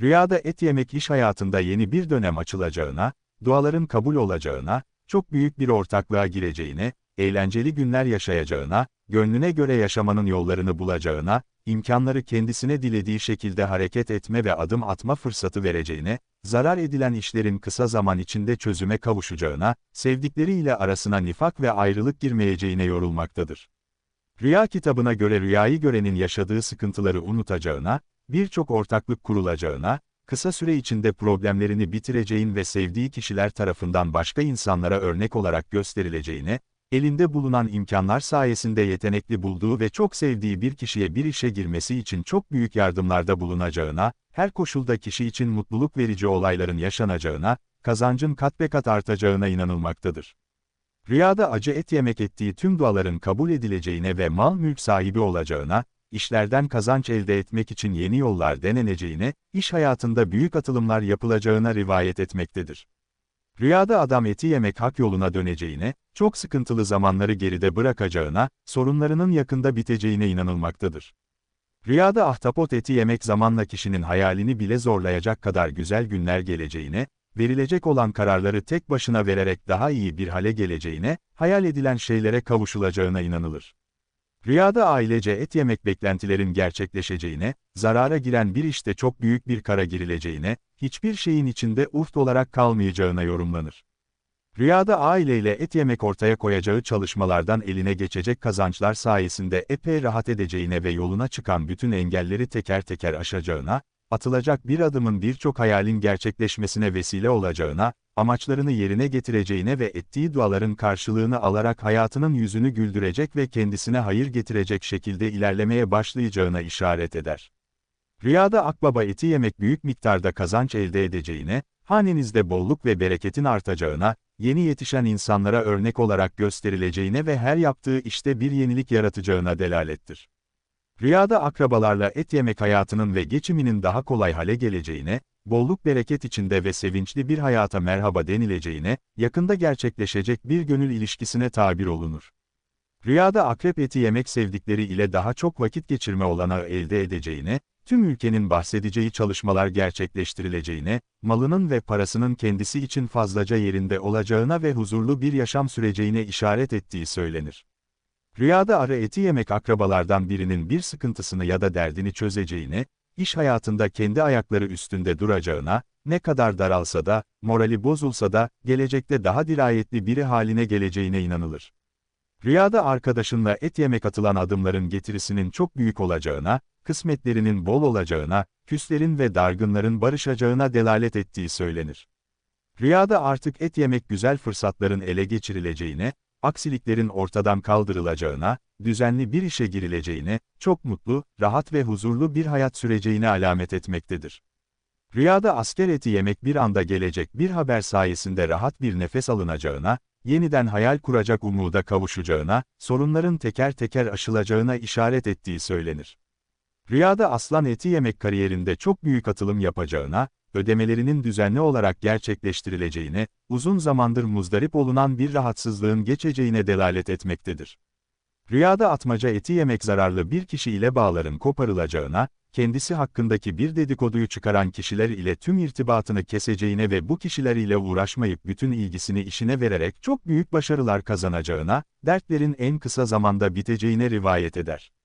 Rüyada et yemek iş hayatında yeni bir dönem açılacağına, duaların kabul olacağına, çok büyük bir ortaklığa gireceğine, eğlenceli günler yaşayacağına, gönlüne göre yaşamanın yollarını bulacağına, imkanları kendisine dilediği şekilde hareket etme ve adım atma fırsatı vereceğine, zarar edilen işlerin kısa zaman içinde çözüme kavuşacağına, sevdikleriyle arasına nifak ve ayrılık girmeyeceğine yorulmaktadır. Rüya kitabına göre rüyayı görenin yaşadığı sıkıntıları unutacağına, birçok ortaklık kurulacağına, kısa süre içinde problemlerini bitireceğin ve sevdiği kişiler tarafından başka insanlara örnek olarak gösterileceğine, elinde bulunan imkanlar sayesinde yetenekli bulduğu ve çok sevdiği bir kişiye bir işe girmesi için çok büyük yardımlarda bulunacağına, her koşulda kişi için mutluluk verici olayların yaşanacağına, kazancın kat be kat artacağına inanılmaktadır. Rüyada acı et yemek ettiği tüm duaların kabul edileceğine ve mal mülk sahibi olacağına, işlerden kazanç elde etmek için yeni yollar deneneceğine, iş hayatında büyük atılımlar yapılacağına rivayet etmektedir. Rüyada adam eti yemek hak yoluna döneceğine, çok sıkıntılı zamanları geride bırakacağına, sorunlarının yakında biteceğine inanılmaktadır. Rüyada ahtapot eti yemek zamanla kişinin hayalini bile zorlayacak kadar güzel günler geleceğine, verilecek olan kararları tek başına vererek daha iyi bir hale geleceğine, hayal edilen şeylere kavuşulacağına inanılır. Rüyada ailece et yemek beklentilerin gerçekleşeceğine, zarara giren bir işte çok büyük bir kara girileceğine, hiçbir şeyin içinde uft olarak kalmayacağına yorumlanır. Rüyada aileyle et yemek ortaya koyacağı çalışmalardan eline geçecek kazançlar sayesinde epey rahat edeceğine ve yoluna çıkan bütün engelleri teker teker aşacağına, atılacak bir adımın birçok hayalin gerçekleşmesine vesile olacağına, amaçlarını yerine getireceğine ve ettiği duaların karşılığını alarak hayatının yüzünü güldürecek ve kendisine hayır getirecek şekilde ilerlemeye başlayacağına işaret eder. Rüyada akbaba eti yemek büyük miktarda kazanç elde edeceğine, hanenizde bolluk ve bereketin artacağına, yeni yetişen insanlara örnek olarak gösterileceğine ve her yaptığı işte bir yenilik yaratacağına delalettir. Rüyada akrabalarla et yemek hayatının ve geçiminin daha kolay hale geleceğine, bolluk bereket içinde ve sevinçli bir hayata merhaba denileceğine, yakında gerçekleşecek bir gönül ilişkisine tabir olunur. Rüyada akrep eti yemek sevdikleri ile daha çok vakit geçirme olanağı elde edeceğine, tüm ülkenin bahsedeceği çalışmalar gerçekleştirileceğine, malının ve parasının kendisi için fazlaca yerinde olacağına ve huzurlu bir yaşam süreceğine işaret ettiği söylenir. Rüyada arı eti yemek akrabalardan birinin bir sıkıntısını ya da derdini çözeceğine, iş hayatında kendi ayakları üstünde duracağına, ne kadar daralsa da, morali bozulsa da, gelecekte daha dirayetli biri haline geleceğine inanılır. Rüyada arkadaşınla et yemek atılan adımların getirisinin çok büyük olacağına, kısmetlerinin bol olacağına, küslerin ve dargınların barışacağına delalet ettiği söylenir. Rüyada artık et yemek güzel fırsatların ele geçirileceğine, aksiliklerin ortadan kaldırılacağına, düzenli bir işe girileceğine, çok mutlu, rahat ve huzurlu bir hayat süreceğine alamet etmektedir. Rüyada asker eti yemek bir anda gelecek bir haber sayesinde rahat bir nefes alınacağına, yeniden hayal kuracak umuda kavuşacağına, sorunların teker teker aşılacağına işaret ettiği söylenir. Rüyada aslan eti yemek kariyerinde çok büyük atılım yapacağına, ödemelerinin düzenli olarak gerçekleştirileceğine, uzun zamandır muzdarip olunan bir rahatsızlığın geçeceğine delalet etmektedir. Rüyada atmaca eti yemek zararlı bir kişi ile bağların koparılacağına, kendisi hakkındaki bir dedikoduyu çıkaran kişiler ile tüm irtibatını keseceğine ve bu kişiler ile uğraşmayıp bütün ilgisini işine vererek çok büyük başarılar kazanacağına, dertlerin en kısa zamanda biteceğine rivayet eder.